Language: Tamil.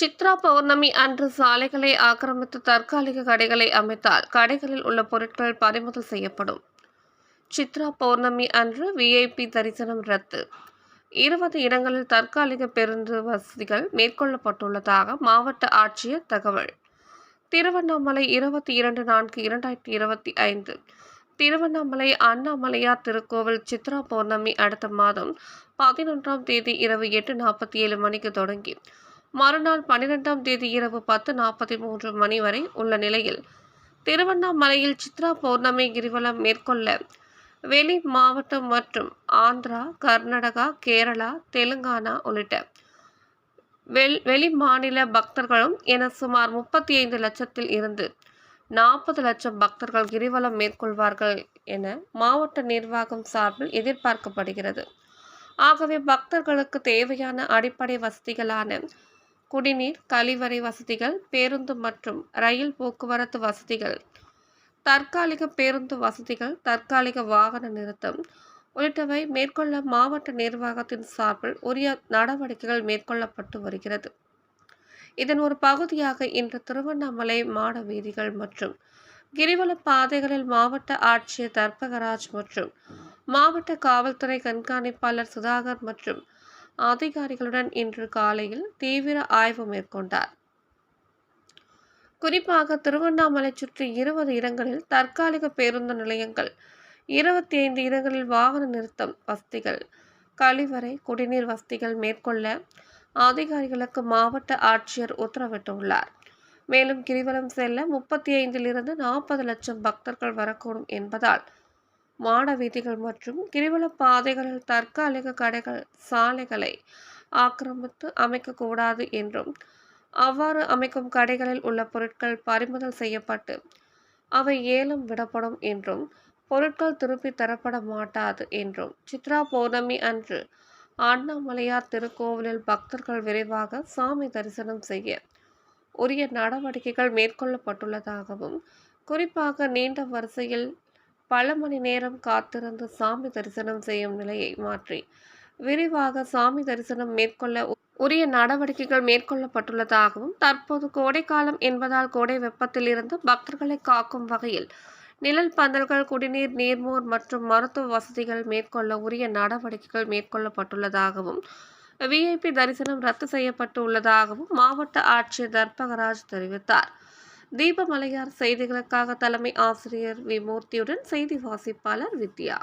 சித்ரா பௌர்ணமி அன்று சாலைகளை ஆக்கிரமித்து தற்காலிக கடைகளை அமைத்தால் கடைகளில் உள்ள பொருட்கள் பறிமுதல் செய்யப்படும். சித்ரா பௌர்ணமி அன்று விஐபி தரிசனம் ரத்து. இருபது இடங்களில் தற்காலிக பேருந்து வசதிகள் மேற்கொள்ளப்பட்டுள்ளதாக மாவட்ட ஆட்சியர் தகவல். திருவண்ணாமலை இருபத்தி இரண்டு நான்கு இரண்டாயிரத்தி இருபத்தி ஐந்து. திருவண்ணாமலை அண்ணாமலையார் திருக்கோவில் சித்ரா பௌர்ணமி அடுத்த மாதம் பதினொன்றாம் தேதி இரவு எட்டு நாற்பத்தி ஏழு மணிக்கு தொடங்கி மறுநாள் பன்னிரெண்டாம் தேதி இரவு பத்து நாற்பத்தி மூன்று மணி வரை உள்ள நிலையில் திருவண்ணாமலையில் சித்ரா பௌர்ணமி கிரிவலம் மேற்கொள்ள வெளி மாவட்டம் மற்றும் ஆந்திரா கர்நாடகா கேரளா தெலுங்கானா உள்ளிட்ட வெள் வெளி மாநில பக்தர்களும் என சுமார் முப்பத்தி ஐந்து லட்சத்தில் இருந்து நாற்பது லட்சம் பக்தர்கள் கிரிவலம் மேற்கொள்வார்கள் என மாவட்ட நிர்வாகம் சார்பில் எதிர்பார்க்கப்படுகிறது. ஆகவே பக்தர்களுக்கு தேவையான அடிப்படை வசதிகளான குடிநீர் கழிவறை வசதிகள் பேருந்து மற்றும் ரயில் போக்குவரத்து வசதிகள் தற்காலிக பேருந்து வசதிகள் தற்காலிக வாகன நிறுத்தம் உள்ளிட்டவை மேற்கொள்ள மாவட்ட நிர்வாகத்தின் சார்பில் உரிய நடவடிக்கைகள் மேற்கொள்ளப்பட்டு வருகிறது. இதன் ஒரு பகுதியாக இன்று திருவண்ணாமலை மாட வீதிகள் மற்றும் கிரிவல பாதைகளில் மாவட்ட ஆட்சியர் தர்பகராஜ் மற்றும் மாவட்ட காவல்துறை கண்காணிப்பாளர் சுதாகர் மற்றும் அதிகாரிகளுடன் இன்று காலையில் தீவிர ஆய்வு மேற்கொண்டார். குறிப்பாக திருவண்ணாமலை சுற்றி இருபது இடங்களில் தற்காலிக பேருந்து நிலையங்கள் இருபத்தி ஐந்து இடங்களில் வாகன நிறுத்தம் வசதிகள் கழிவறை குடிநீர் வசதிகள் மேற்கொள்ள அதிகாரிகளுக்கு மாவட்ட ஆட்சியர் உத்தரவிட்டுள்ளார். மேலும் கிரிவலம் செல்ல முப்பத்தி ஐந்திலிருந்து நாற்பது லட்சம் பக்தர்கள் வரக்கூடும் என்பதால் மாட வீதிகள் மற்றும் கிரிவல பாதைகளில் தற்காலிக கடைகள் சாலைகளை ஆக்கிரமித்து அமைக்கக்கூடாது என்றும் அவ்வாறு அமைக்கும் கடைகளில் உள்ள பொருட்கள் பறிமுதல் செய்யப்பட்டு அவை ஏலம் விடப்படும் என்றும் பொருட்கள் திருப்பி தரப்பட மாட்டாது என்றும் சித்ரா பௌர்ணமி அன்று அண்ணாமலையார் திருக்கோவிலில் பக்தர்கள் விரைவாக சாமி தரிசனம் செய்ய உரிய நடவடிக்கைகள் மேற்கொள்ளப்பட்டுள்ளதாகவும் குறிப்பாக நீண்ட வரிசையில் பல மணி நேரம் காத்திருந்து சாமி தரிசனம் செய்யும் நிலையை மாற்றி. விரிவாக சாமி தரிசனம் மேற்கொள்ள உரிய நடவடிக்கைகள் மேற்கொள்ளப்பட்டுள்ளதாகவும் தற்போது கோடைக்காலம் என்பதால் கோடை வெப்பத்தில் இருந்து பக்தர்களை காக்கும் வகையில் நிழல் பந்தல்கள் குடிநீர் நீர்மோர் மற்றும் மருத்துவ வசதிகள் மேற்கொள்ள உரிய நடவடிக்கைகள் மேற்கொள்ளப்பட்டுள்ளதாகவும் விஐபி தரிசனம் ரத்து செய்யப்பட்டு உள்ளதாகவும் மாவட்ட ஆட்சியர் தர்பகராஜ் தெரிவித்தார். தீபமலையார் செய்திகளுக்காக தலைமை ஆசிரியர் விமூர்த்தியுடன் செய்தி வாசிப்பாளர் வித்யா.